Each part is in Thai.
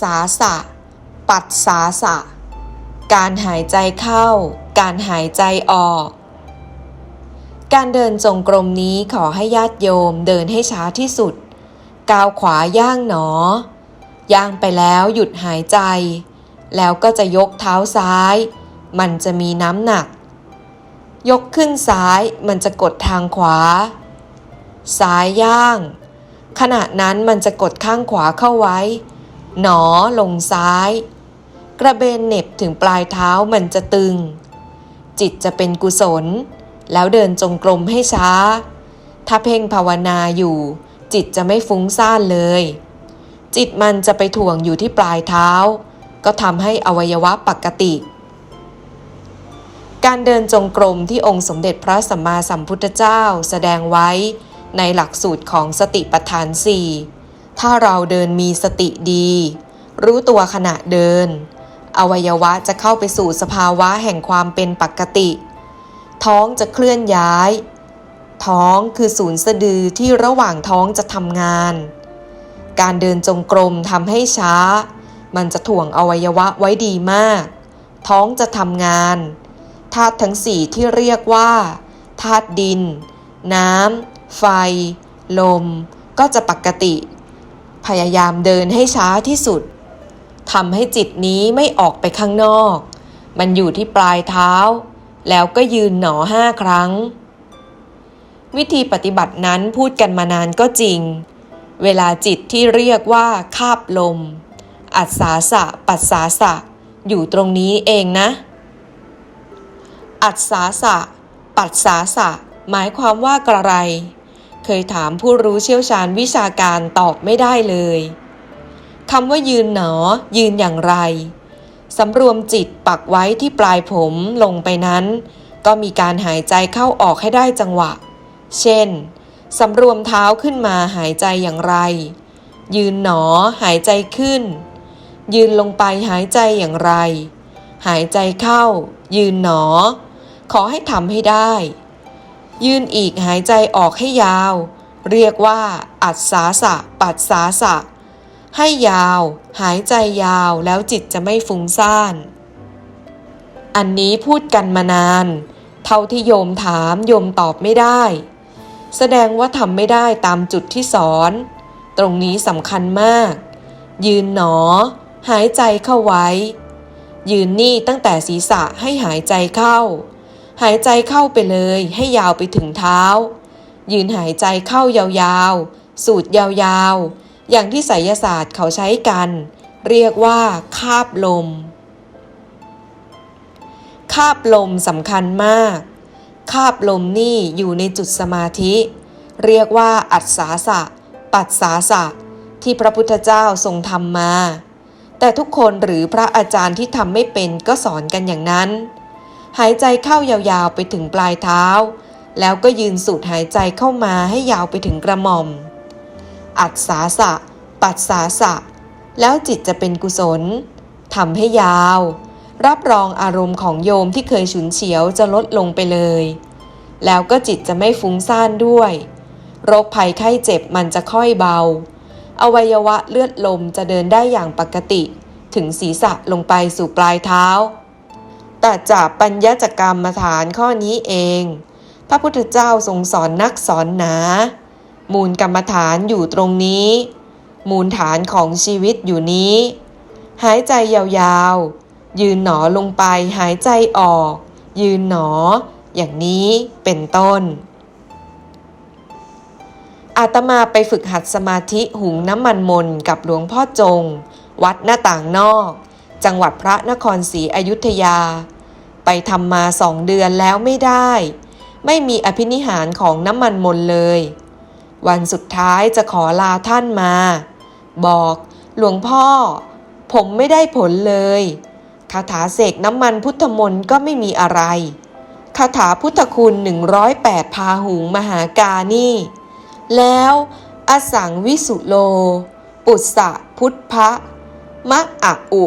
สาสะ ปัดสาสะ การหายใจเข้า การหายใจออก การเดินจงกรมนี้ขอให้ญาติโยมเดินให้ช้าที่สุด ก้าวขวาย่างหนอย่างไปแล้วหยุดหายใจ แล้วก็จะยกเท้าซ้าย มันจะมีน้ำหนัก ยกขึ้นซ้ายมันจะกดทางขวา ซ้ายย่าง ขณะนั้นมันจะกดข้างขวาเข้าไว้ หนอลงซ้าย กระเบนเน็บถึงปลายเท้ามันจะตึง จิตจะเป็นกุศล แล้วเดินจงกรมให้ช้า ถ้าเพ่งภาวนาอยู่ จิตจะไม่ฟุ้งซ่านเลย จิตมันจะไปถ่วงอยู่ที่ปลายเท้า ก็ทำให้อวัยวะปกติ การเดินจงกรมที่องค์สมเด็จพระสัมมาสัมพุทธเจ้าแสดงไว้ในหลักสูตรของสติปัฏฐานสี่ ถ้าเราเดินมีสติดี รู้ตัวขณะเดิน อวัยวะจะเข้าไปสู่สภาวะแห่งความเป็นปกติ ท้องจะเคลื่อนย้าย ท้องคือศูนย์สะดือที่ระหว่างท้องจะทำงาน การเดินจงกรมทำให้ช้า มันจะถ่วงอวัยวะไว้ดีมาก ท้องจะทำงานธาตุทั้งสี่ที่เรียกว่าธาตุดิน น้ำ ไฟ ลม ก็จะปกติ พยายามเดินให้ช้าที่สุดทำให้จิตนี้ไม่ออกไปข้างนอก มันอยู่ที่ปลายเท้า แล้วก็ยืนหนอห้าครั้ง วิธีปฏิบัตินั้นพูดกันมานานก็จริง เวลาจิตที่เรียกว่าคาบลม อัศสาสะ ปัสสาสะ อยู่ตรงนี้เองนะ อัศสาสะ ปัสสาสะ หมายความว่ากระไร เคยถามผู้รู้เชี่ยวชาญวิชาการตอบไม่ได้เลยคำว่ายืนหนอ ยืนอย่างไรสำรวมจิตปักไว้ที่ปลายผมลงไปนั้น ก็มีการหายใจเข้าออกให้ได้จังหวะ เช่นสำรวมเท้าขึ้นมาหายใจอย่างไร ยืนหนอหายใจขึ้น ยืนลงไปหายใจอย่างไร หายใจเข้า ยืนหนอ ขอให้ทำให้ได้ ยืนอีกหายใจออกให้ยาว เรียกว่า อัศสาสะ ปัดสาสะ ให้ยาว หายใจยาวแล้วจิตจะไม่ฟุ้งซ่าน อันนี้พูดกันมานาน เท่าที่โยมถามโยมตอบไม่ได้ แสดงว่าทำไม่ได้ตามจุดที่สอน ตรงนี้สำคัญมาก ยืนหนอ หายใจเข้าไว้ ยืนนี่ตั้งแต่ศีรษะให้หายใจเข้า หายใจเข้าไปเลยให้ยาวไปถึงเท้า ยืนหายใจเข้ายาวๆ สูดยาวๆ อย่างที่ไสยศาสตร์เขาใช้กัน เรียกว่า คาบลม คาบลมสำคัญมาก คาบลมนี่อยู่ในจุดสมาธิ เรียกว่า อัศสาสะ ปัดสาสะ ที่พระพุทธเจ้าทรงทำมา แต่ทุกคนหรือพระอาจารย์ที่ทำไม่เป็นก็สอนกันอย่างนั้น หายใจเข้ายาวๆไปถึงปลายเท้า แล้วก็ยืนสูดหายใจเข้ามาให้ยาวไปถึงกระหม่อม อัศสาสะ ปัดสาสะ แล้วจิตจะเป็นกุศลทำให้ยาว รับรองอารมณ์ของโยมที่เคยฉุนเฉียวจะลดลงไปเลย แล้วก็จิตจะไม่ฟุ้งซ่านด้วย โรคภัยไข้เจ็บมันจะค่อยเบา อวัยวะเลือดลมจะเดินได้อย่างปกติ ถึงศีรษะลงไปสู่ปลายเท้า ต่จากปัญญจกรรมฐานข้อนี้เอง พระพุทธเจ้าทรงสอนนักสอนหนา มูลกรรมฐานอยู่ตรงนี้ มูลฐานของชีวิตอยู่นี้ หายใจยาวๆ ยืนหนอลงไปหายใจออก ยืนหนอ อย่างนี้เป็นต้นอาตมาไปฝึกหัดสมาธิหุงน้ำมันมนกับหลวงพ่อจง วัดหน้าต่างนอก จังหวัดพระนครศรีอยุธยา ไปทำมาสองเดือนแล้วไม่ได้ ไม่มีอภินิหารของน้ำมันมนเลย วันสุดท้ายจะขอลาท่านมา บอกหลวงพ่อ ผมไม่ได้ผลเลยคาถาเสกน้ำมันพุทธมนต์ก็ไม่มีอะไรคาถาพุทธคุณ 108 พาหุงมหากานี่ แล้วอสังวิสุโล ปุสสะพุทธะมะอะอุ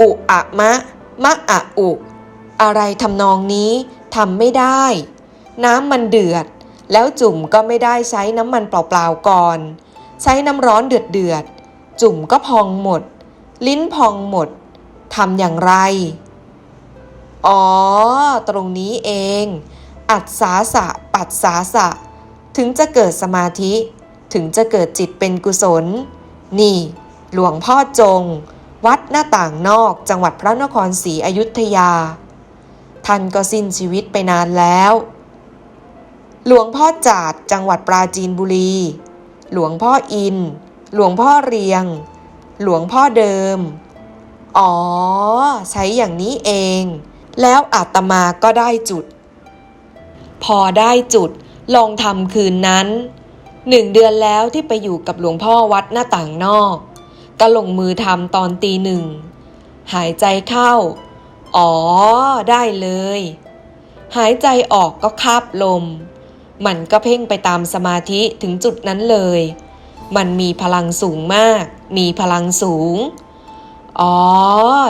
อุอะมะ มะอะอุ อะไรทำนองนี้ทำไม่ได้ น้ำมันเดือด แล้วจุ่มก็ไม่ได้ใช้น้ำมันเปล่าๆก่อน ใช้น้ำร้อนเดือดเดือดๆจุ่มก็พองหมด ลิ้นพองหมดทำอย่างไร อ๋อ ตรงนี้เอง อัดสาสะ ปัดสาสะ ถึงจะเกิดสมาธิ ถึงจะเกิดจิตเป็นกุศล นี่ หลวงพ่อจง วัดหน้าต่างนอกจังหวัดพระนครศรีอยุธยา ท่านก็สิ้นชีวิตไปนานแล้ว หลวงพ่อจาดจังหวัดปราจีนบุรี หลวงพ่ออิน หลวงพ่อเรียง หลวงพ่อเดิม อ๋อ ใช้อย่างนี้เอง แล้วอาตมาก็ได้จุด พอได้จุดลองทำคืนนั้นหนึ่งเดือนแล้วที่ไปอยู่กับหลวงพ่อวัดหน้าต่างนอก ก็ลงมือทำตอนตีหนึ่ง หายใจเข้า อ๋อ ได้เลย หายใจออกก็คาบลม มันก็เพ่งไปตามสมาธิถึงจุดนั้นเลย มันมีพลังสูงมาก มีพลังสูง อ๋อ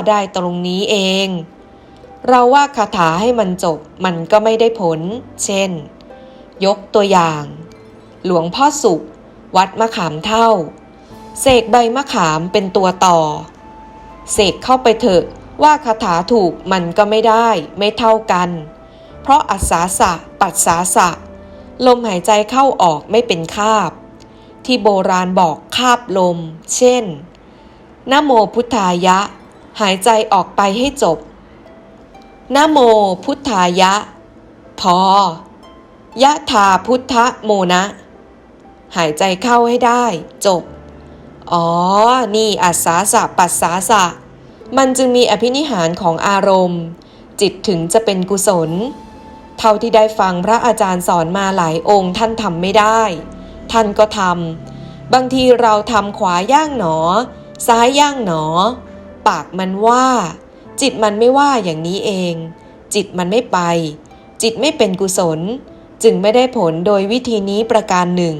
ได้ตรงนี้เอง เราว่าคาถาให้มันจบ มันก็ไม่ได้ผล เช่น ยกตัวอย่าง หลวงพ่อสุข วัดมะขามเท่า เสกใบมะขามเป็นตัวต่อ เสกเข้าไปเถอะ ว่าคาถาถูกมันก็ไม่ได้ไม่เท่ากัน เพราะอัศสาสะ ปัดสาสะ ลมหายใจเข้าออกไม่เป็นคาบ ที่โบราณบอกคาบลม เช่นนโมพุทธายะ หายใจออกไปให้จบนโมพุทธายะ พอยะถาพุทธโมนะ หายใจเข้าให้ได้ จบ อ๋อ นี่อัศสาสะปัสสาสะ มันจึงมีอภินิหารของอารมณ์ จิตถึงจะเป็นกุศล เท่าที่ได้ฟังพระอาจารย์สอนมาหลายองค์ท่านทำไม่ได้ ท่านก็ทำบางทีเราทำขวาย่างหนอ ซ้ายย่างหนอ ปากมันว่า จิตมันไม่ว่าอย่างนี้เอง จิตมันไม่ไป จิตไม่เป็นกุศล จึงไม่ได้ผลโดยวิธีนี้ประการหนึ่ง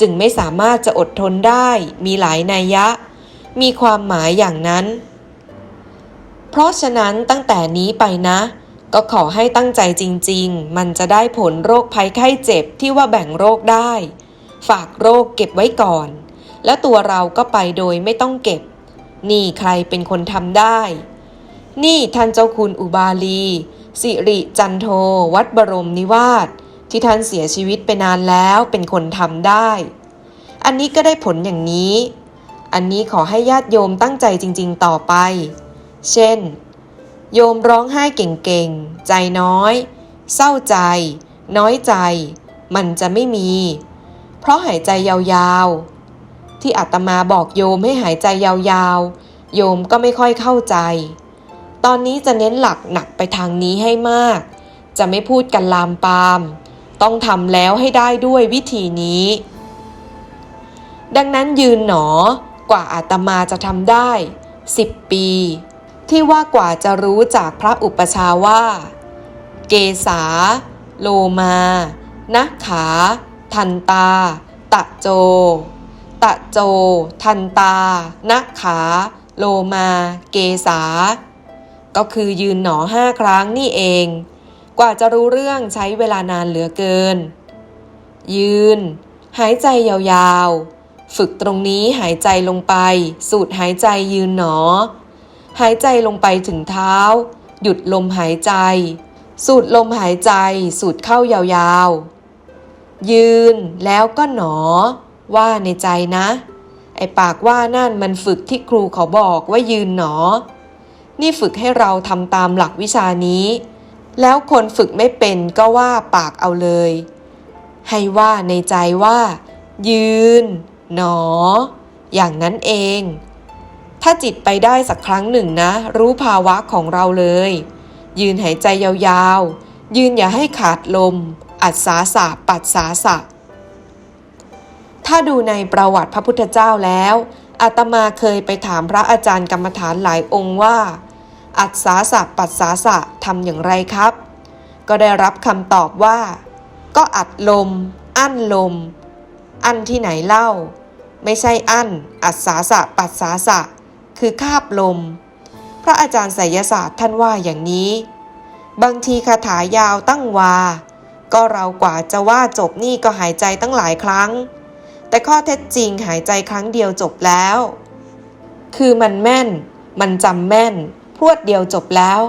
จึงไม่สามารถจะอดทนได้ มีหลายนัยยะ มีความหมายอย่างนั้น เพราะฉะนั้นตั้งแต่นี้ไปนะ ก็ขอให้ตั้งใจจริง ๆ มันจะได้ผลโรคภัยไข้เจ็บที่ว่าแบ่งโรคได้ ฝากโรคเก็บไว้ก่อน แล้วตัวเราก็ไปโดยไม่ต้องเก็บ นี่ใครเป็นคนทำได้ นี่ท่านเจ้าคุณอุบาลี สิริจันโท วัดบรมนิวาสที่ท่านเสียชีวิตไปนานแล้วเป็นคนทำได้ อันนี้ก็ได้ผลอย่างนี้ อันนี้ขอให้ญาติโยมตั้งใจจริง ๆ ต่อไป เช่น โยมร้องไห้เก่งๆ ใจน้อย เศร้าใจ น้อยใจ มันจะไม่มี เพราะหายใจยาวๆ ที่อาตมาบอกโยมให้หายใจยาวๆ โยมก็ไม่ค่อยเข้าใจ ตอนนี้จะเน้นหลักหนักไปทางนี้ให้มาก จะไม่พูดกันลามปาม ต้องทำแล้วให้ได้ด้วยวิธีนี้ ดังนั้นยืนหนอกว่าอาตมาจะทำได้ 10 ปี ที่ว่ากว่าจะรู้จากพระอุปชาว่า เกษา โลมานะขา ทันตา ตะโจ ตะโจ ทันตานะขา โลมา เกษา ก็คือยืนหนอห้าครั้งนี่เอง กว่าจะรู้เรื่องใช้เวลานานเหลือเกิน ยืน หายใจยาวๆ ฝึกตรงนี้หายใจลงไป สูดหายใจยืนหนอ หายใจลงไปถึงเท้า หยุดลมหายใจ สูดลมหายใจ สูดเข้ายาวๆ ยืนแล้วก็หนอ ว่าในใจนะ ไอปากว่านั่นมันฝึกที่ครูเขาบอกว่ายืนหนอ นี่ฝึกให้เราทำตามหลักวิชานี้ แล้วคนฝึกไม่เป็นก็ว่าปากเอาเลย ให้ว่าในใจว่า ยืน หนอ อย่างนั้นเอง ถ้าจิตไปได้สักครั้งหนึ่งนะ รู้ภาวะของเราเลย ยืนหายใจยาวๆ ยืนอย่าให้ขาดลม อัดสาสะปัดสาสะ ถ้าดูในประวัติพระพุทธเจ้าแล้วอาตมาเคยไปถามพระอาจารย์กรรมฐานหลายองค์ว่า อัดสาสะปัดสาสะทำอย่างไรครับ ก็ได้รับคำตอบว่า ก็อัดลม อั้นลม อั้นที่ไหนเล่า ไม่ใช่อั้น อัดสาสะปัดสาสะ คือคาบลม พระอาจารย์ไสยศาสตร์ท่านว่าอย่างนี้ บางทีคาถายาวตั้งวา ก็เรากว่าจะว่าจบนี่ก็หายใจตั้งหลายครั้ง แต่ข้อเท็จจริงหายใจครั้งเดียวจบแล้ว คือมันแม่น มันจำแม่น พรวดเดียวจบแล้ว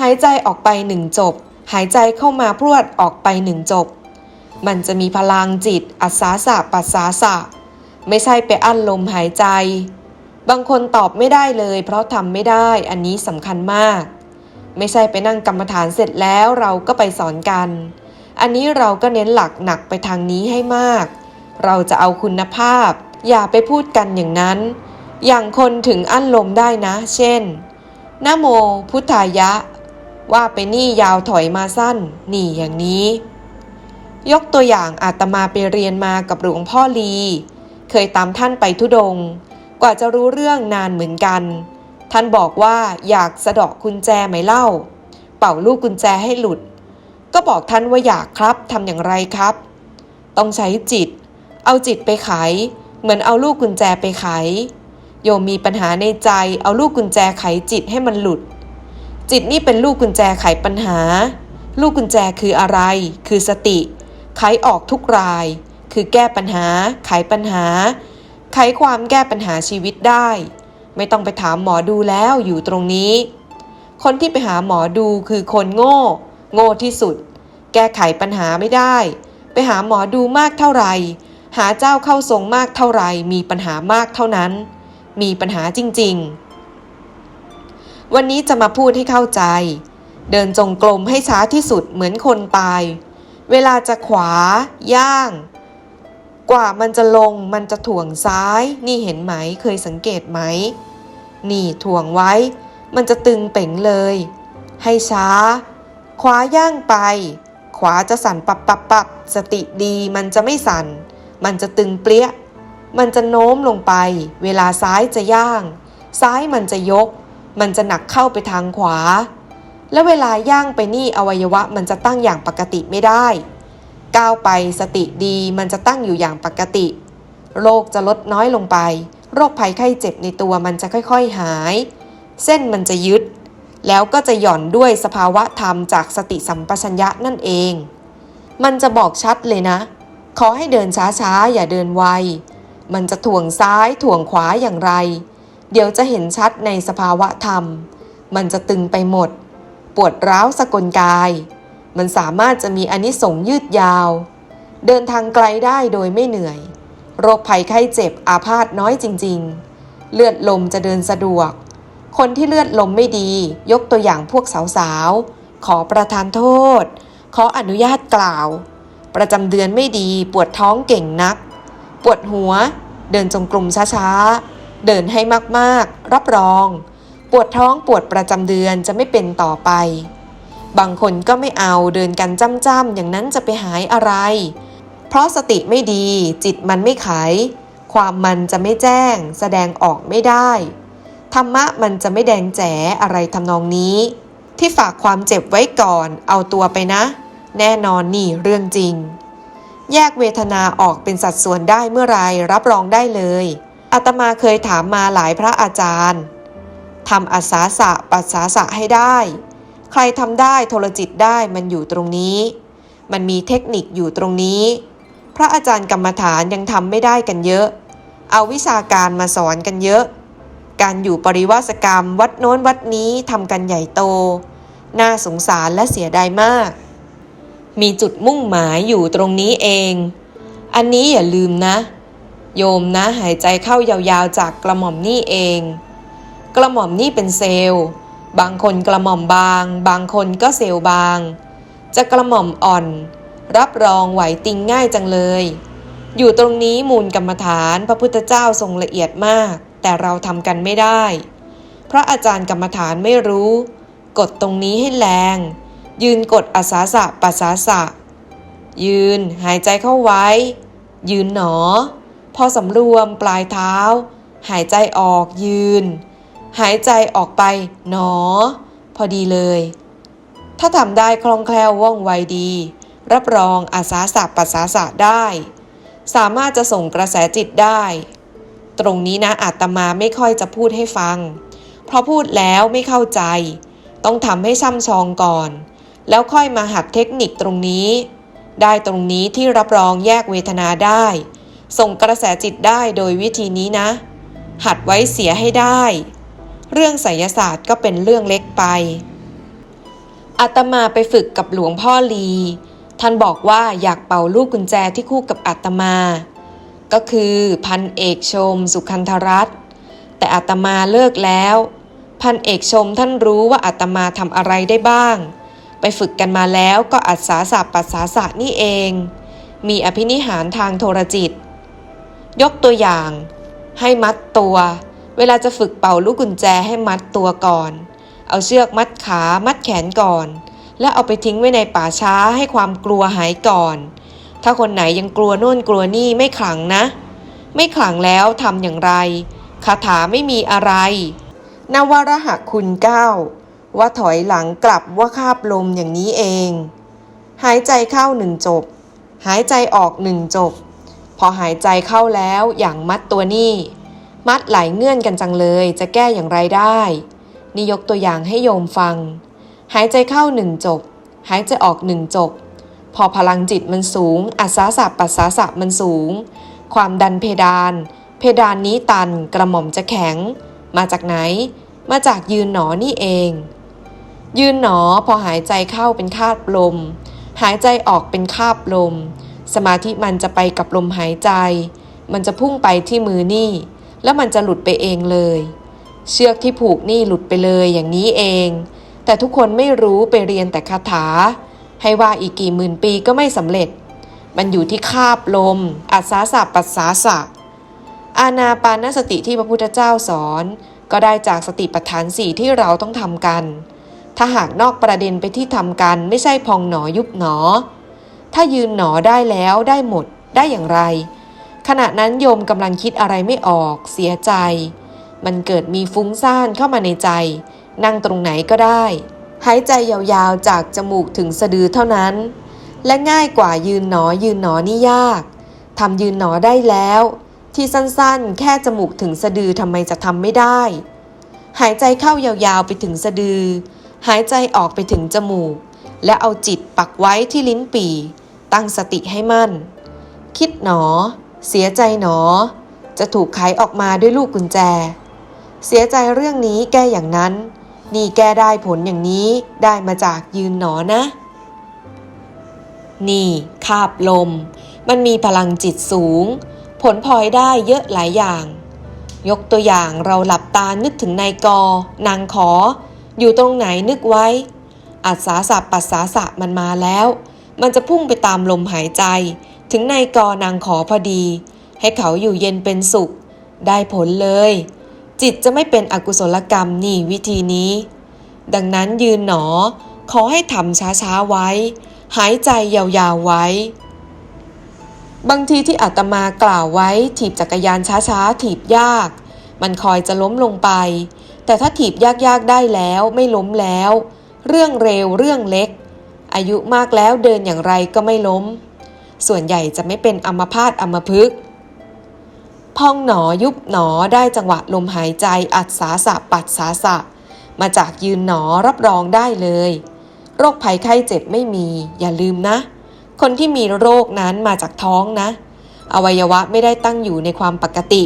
หายใจออกไปหนึ่งจบ หายใจเข้ามาพรวดออกไปหนึ่งจบ มันจะมีพลังจิตอัศาสะปัสสาสะไม่ใช่ไปอั้นลมหายใจ บางคนตอบไม่ได้เลย เพราะทำไม่ได้อันนี้สำคัญมาก ไม่ใช่ไปนั่งกรรมฐานเสร็จแล้วเราก็ไปสอนกัน อันนี้เราก็เน้นหลักหนักไปทางนี้ให้มาก เราจะเอาคุณภาพ อย่าไปพูดกันอย่างนั้น อย่างคนถึงอั้นลมได้นะ เช่นนะโม พุทธายะ ว่าไปนี่ยาวถอยมาสั้น นี่อย่างนี้ ยกตัวอย่างอาตมาไปเรียนมากับหลวงพ่อลี เคยตามท่านไปทุดง กว่าจะรู้เรื่องนานเหมือนกัน ท่านบอกว่าอยากสะเดาะกุญแจไหมเล่า เป่าลูกกุญแจให้หลุด ก็บอกท่านว่าอยากครับทำอย่างไรครับ ต้องใช้จิต เอาจิตไปไขเหมือนเอาลูกกุญแจไปไข โยมมีปัญหาในใจ เอาลูกกุญแจไขจิตให้มันหลุด จิตนี่เป็นลูกกุญแจไขปัญหา ลูกกุญแจคืออะไร คือสติ ไขออกทุกราย คือแก้ปัญหา ไขปัญหา ไขความแก้ปัญหาชีวิตได้ ไม่ต้องไปถามหมอดูแล้วอยู่ตรงนี้ คนที่ไปหาหมอดูคือคนโง่ โง่ที่สุด แก้ไขปัญหาไม่ได้ ไปหาหมอดูมากเท่าไหร่ หาเจ้าเข้าทรงมากเท่าไหร่ มีปัญหามากเท่านั้น มีปัญหาจริง ๆ วันนี้จะมาพูดให้เข้าใจ เดินจงกรมให้ช้าที่สุดเหมือนคนตาย เวลาจะขวา ย่าง กว่ามันจะลงมันจะถ่วงซ้าย นี่เห็นไหมเคยสังเกตไหม นี่ถ่วงไว้ มันจะตึงเป่งเลย ให้ช้า ขวาย่างไป ขวาจะสั่นปับปับปับสติดีมันจะไม่สั่น มันจะตึงเปรี้ย มันจะโน้มลงไป เวลาซ้ายจะย่าง ซ้ายมันจะยก มันจะหนักเข้าไปทางขวา และเวลาย่างไปนี่อวัยวะมันจะตั้งอย่างปกติไม่ได้ ก้าวไปสติดีมันจะตั้งอยู่อย่างปกติ โรคจะลดน้อยลงไป โรคภัยไข้เจ็บในตัวมันจะค่อยๆหาย เส้นมันจะยึด แล้วก็จะหย่อนด้วยสภาวะธรรมจากสติสัมปชัญญะนั่นเอง มันจะบอกชัดเลยนะ ขอให้เดินช้าๆ อย่าเดินไว มันจะถ่วงซ้ายถ่วงขวาอย่างไร เดี๋ยวจะเห็นชัดในสภาวะธรรม มันจะตึงไปหมด ปวดร้าวสกลกาย มันสามารถจะมีอนิสงยืดยาว เดินทางไกลได้โดยไม่เหนื่อย โรคภัยไข้เจ็บอาพาธน้อยจริง ๆ เลือดลมจะเดินสะดวก คนที่เลือดลมไม่ดี ยกตัวอย่างพวกสาวๆ ขอประทานโทษ ขออนุญาตกล่าว ประจำเดือนไม่ดีปวดท้องเก่งนัก ปวดหัว เดินจงกรมช้าๆ เดินให้มากๆ รับรอง ปวดท้องปวดประจำเดือนจะไม่เป็นต่อไป บางคนก็ไม่เอาเดินกันจ้ำๆอย่างนั้นจะไปหายอะไร เพราะสติไม่ดีจิตมันไม่ไข ความมันจะไม่แจ้ง แสดงออกไม่ได้ ธรรมะมันจะไม่แดงแจ๋อะไรทำนองนี้ ที่ฝากความเจ็บไว้ก่อนเอาตัวไปนะ แน่นอนนี่เรื่องจริง แยกเวทนาออกเป็นสัดส่วนได้เมื่อไรรับรองได้เลยอาตมาเคยถามมาหลายพระอาจารย์ทำอัศาสะปัสสาสะให้ได้ ใครทำได้โทรจิตได้มันอยู่ตรงนี้ มันมีเทคนิคอยู่ตรงนี้ พระอาจารย์กรรมฐานยังทำไม่ได้กันเยอะ เอาวิชาการมาสอนกันเยอะ การอยู่ปริวาสกรรม วัดโน้นวัดนี้ทำกันใหญ่โต น่าสงสารและเสียดายมาก มีจุดมุ่งหมายอยู่ตรงนี้เอง อันนี้อย่าลืมนะ โยมนะหายใจเข้ายาวๆจากกระหม่อมนี่เอง กระหม่อมนี่เป็นเซลล์ บางคนกระหม่อมบาง บางคนก็เซลล์บาง จะกระหม่อมอ่อน รับรองไหวติงง่ายจังเลย อยู่ตรงนี้มูลกรรมฐานพระพุทธเจ้าทรงละเอียดมาก แต่เราทำกันไม่ได้พระอาจารย์กรรมฐานไม่รู้ กดตรงนี้ให้แรง ยืนกดอาสาสะปัสสาสะ ยืนหายใจเข้าไว้ ยืนหนอ พอสำรวมปลายเท้า หายใจออกยืน หายใจออกไปหนอ พอดีเลย ถ้าทำได้คล่องแคล่วว่องไวดี รับรองอาสาสะปัสสาสะได้ สามารถจะส่งกระแสจิตได้ ตรงนี้นะอาตมาไม่ค่อยจะพูดให้ฟัง เพราะพูดแล้วไม่เข้าใจ ต้องทำให้ช่ำชองก่อน แล้วค่อยมาหัดเทคนิคตรงนี้ ได้ตรงนี้ที่รับรองแยกเวทนาได้ ส่งกระแสจิตได้โดยวิธีนี้นะ หัดไว้เสียให้ได้ เรื่องไสยศาสตร์ก็เป็นเรื่องเล็กไปอาตมาไปฝึกกับหลวงพ่อลี ท่านบอกว่าอยากเป่าลูกกุญแจที่คู่กับอาตมา ก็คือพันเอกชมสุขันธรัตน์แต่อาตมาเลิกแล้ว พันเอกชมท่านรู้ว่าอาตมาทำอะไรได้บ้าง ไปฝึกกันมาแล้วก็อัศาสะปัสสาสะนี่เอง มีอภินิหารทางโทรจิต ยกตัวอย่าง ให้มัดตัว เวลาจะฝึกเป่าลูกกุญแจให้มัดตัวก่อน เอาเชือกมัดขา มัดแขนก่อน แล้วเอาไปทิ้งไว้ในป่าช้าให้ความกลัวหายก่อน ถ้าคนไหนยังกลัวโน่นกลัวนี่ไม่ขลังนะ ไม่ขลังแล้วทำอย่างไร คาถาไม่มีอะไร นวรหคุณเก้าว่าถอยหลังกลับว่าคาบลมอย่างนี้เอง หายใจเข้าหนึ่งจบ หายใจออกหนึ่งจบ พอหายใจเข้าแล้วอย่างมัดตัวนี่ มัดหลายเงื่อนกันจังเลย จะแก้อย่างไรได้ นี่ยกตัวอย่างให้โยมฟัง หายใจเข้าหนึ่งจบ หายใจออกหนึ่งจบ พอพลังจิตมันสูง อัศาสะปัสสาสะมันสูง ความดันเพดาน เพดานนี้ตันกระหม่อมจะแข็ง มาจากไหน มาจากยืนหนอนี่เอง ยืนหนอพอหายใจเข้าเป็นคาบลม หายใจออกเป็นคาบลม สมาธิมันจะไปกับลมหายใจ มันจะพุ่งไปที่มือนี่ แล้วมันจะหลุดไปเองเลย เชือกที่ผูกนี่หลุดไปเลยอย่างนี้เอง แต่ทุกคนไม่รู้ไปเรียนแต่คาถา ให้ว่าอีกกี่หมื่นปีก็ไม่สำเร็จ มันอยู่ที่คาบลม อัศาสะปัสสาสะ อาณาปานสติที่พระพุทธเจ้าสอน ก็ได้จากสติปัฏฐานสี่ที่เราต้องทำกัน ถ้าหากนอกประเด็นไปที่ทำกันไม่ใช่พองหนอยุบหนอ ถ้ายืนหนอได้แล้วได้หมดได้อย่างไร ขณะนั้นโยมกำลังคิดอะไรไม่ออก เสียใจ มันเกิดมีฟุ้งซ่านเข้ามาในใจ นั่งตรงไหนก็ได้ หายใจยาวๆจากจมูกถึงสะดือเท่านั้น และง่ายกว่ายืนหนอยืนหนอนี่ยากทำยืนหนอได้แล้ว ที่สั้นๆ แค่จมูกถึงสะดือทำไมจะทำไม่ได้ หายใจเข้ายาวๆไปถึงสะดือ หายใจออกไปถึงจมูก และเอาจิตปักไว้ที่ลิ้นปี่ ตั้งสติให้มั่น คิดหนอ เสียใจหนอ จะถูกไขออกมาด้วยลูกกุญแจ เสียใจเรื่องนี้แก้อย่างนั้น นี่แก้ได้ผลอย่างนี้ได้มาจากยืนหนอนะ นี่คาบลม มันมีพลังจิตสูง ผลพลอยได้เยอะหลายอย่าง ยกตัวอย่างเราหลับตานึกถึงนายกนางขอ อยู่ตรงไหนนึกไว้ อัศาสะปัสสาสะมันมาแล้ว มันจะพุ่งไปตามลมหายใจ ถึงนายกอนางขอพอดี ให้เขาอยู่เย็นเป็นสุข ได้ผลเลย จิตจะไม่เป็นอกุศลกรรมนี่วิธีนี้ ดังนั้นยืนหนอ ขอให้ทำช้าๆไว้ หายใจยาวๆไว้ บางทีที่อาตมากล่าวไว้ ถีบจักรยานช้าๆ ถีบยาก มันคอยจะล้มลงไป แต่ถ้าถีบยากๆได้แล้วไม่ล้มแล้ว เรื่องเร็วเรื่องเล็ก อายุมากแล้วเดินอย่างไรก็ไม่ล้ม ส่วนใหญ่จะไม่เป็นอัมพาตอัมพฤกษ์พองหนอยุบหนอได้จังหวะลมหายใจอัดสาสะปัดสาสะ มาจากยืนหนอรับรองได้เลย โรคภัยไข้เจ็บไม่มีอย่าลืมนะ คนที่มีโรคนั้นมาจากท้องนะ อวัยวะไม่ได้ตั้งอยู่ในความปกติ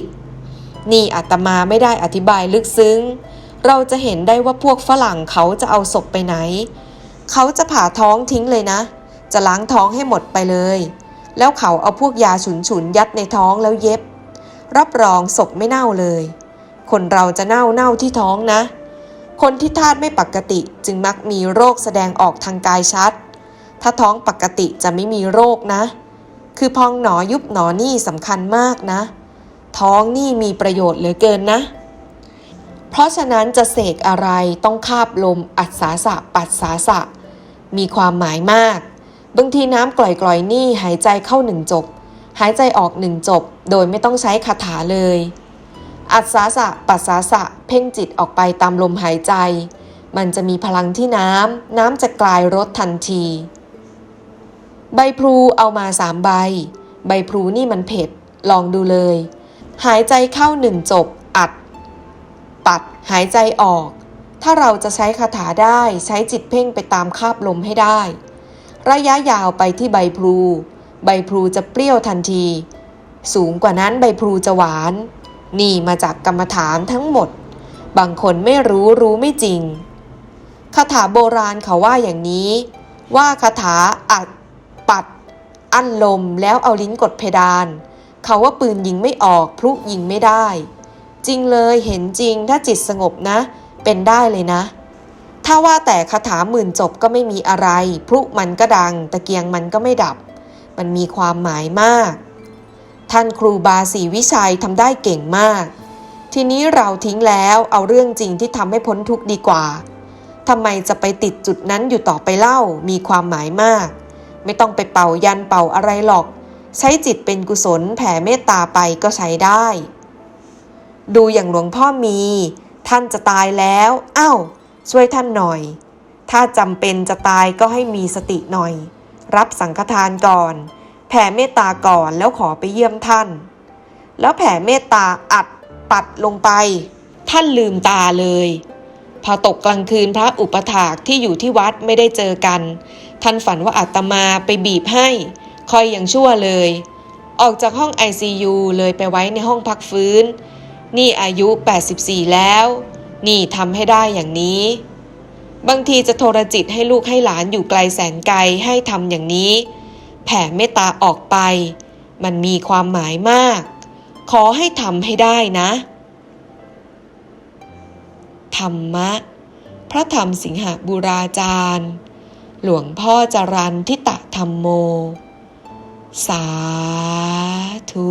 นี่อาตมาไม่ได้อธิบายลึกซึ้ง เราจะเห็นได้ว่าพวกฝรั่งเขาจะเอาศพไปไหน เขาจะผ่าท้องทิ้งเลยนะ จะล้างท้องให้หมดไปเลย แล้วเขาเอาพวกยาฉุนฉุนๆยัดในท้องแล้วเย็บ รับรองศพไม่เน่าเลย คนเราจะเน่าเน่าที่ท้องนะ คนที่ธาตุไม่ปกติจึงมักมีโรคแสดงออกทางกายชัด ถ้าท้องปกติจะไม่มีโรคนะ คือพองหนอยุบหนอนี่สำคัญมากนะ ท้องนี่มีประโยชน์เหลือเกินนะ เพราะฉะนั้นจะเสกอะไรต้องคาบลมอัดสาสะปัดสาสะ มีความหมายมาก บางทีน้ำกล่อยๆนี่หายใจเข้าหนึ่งจบ หายใจออกหนึ่งจบ โดยไม่ต้องใช้คาถาเลย อัศาสะ ปัสสาสะ เพ่งจิตออกไปตามลมหายใจ มันจะมีพลังที่น้ำ น้ำจะกลายรสทันที ใบพลูเอามาสามใบ ใบพลูนี่มันเผ็ด ลองดูเลย หายใจเข้าหนึ่งจบ อัด ปัด หายใจออก ถ้าเราจะใช้คาถาได้ ใช้จิตเพ่งไปตามคาบลมให้ได้ ระยะยาวไปที่ใบพลู ใบพลูจะเปรี้ยวทันที สูงกว่านั้นใบพลูจะหวาน นี่มาจากกรรมฐานทั้งหมด บางคนไม่รู้รู้ไม่จริงคาถาโบราณเขาว่าอย่างนี้ ว่าคาถาอัดปัด อั้นลมแล้วเอาลิ้นกดเพดาน เขาว่าปืนยิงไม่ออกพลุยิงไม่ได้ จริงเลยเห็นจริงถ้าจิตสงบนะ เป็นได้เลยนะ ถ้าว่าแต่คาถาหมื่นจบก็ไม่มีอะไร พลุมันก็ดัง ตะเกียงมันก็ไม่ดับ มันมีความหมายมาก ท่านครูบาศรีวิชัยทำได้เก่งมาก ทีนี้เราทิ้งแล้วเอาเรื่องจริงที่ทำให้พ้นทุกข์ดีกว่าทำไมจะไปติดจุดนั้นอยู่ต่อไปเล่ามีความหมายมาก ไม่ต้องไปเป่ายันเป่าอะไรหรอก ใช้จิตเป็นกุศลแผ่เมตตาไปก็ใช้ได้ ดูอย่างหลวงพ่อมี ท่านจะตายแล้วอ้าว ช่วยท่านหน่อย ถ้าจำเป็นจะตายก็ให้มีสติหน่อย รับสังฆทานก่อน แผ่เมตตาก่อนแล้วขอไปเยี่ยมท่าน แล้วแผ่เมตตาอัดปัดลงไป ท่านลืมตาเลยพอตกกลางคืนพระอุปถากที่อยู่ที่วัดไม่ได้เจอกัน ท่านฝันว่าอาตมาไปบีบให้คอยอย่างชั่วเลย ออกจากห้อง ICU เลยไปไว้ในห้องพักฟื้น นี่อายุ 84 แล้ว นี่ทำให้ได้อย่างนี้ บางทีจะโทรจิตให้ลูกให้หลานอยู่ไกลแสนไกลให้ทำอย่างนี้ แผ่เมตตาออกไป มันมีความหมายมาก ขอให้ทำให้ได้นะ ธรรมะ พระธรรมสิงหบุราจารย์ หลวงพ่อจรันทิตะธรรมโม สาธุ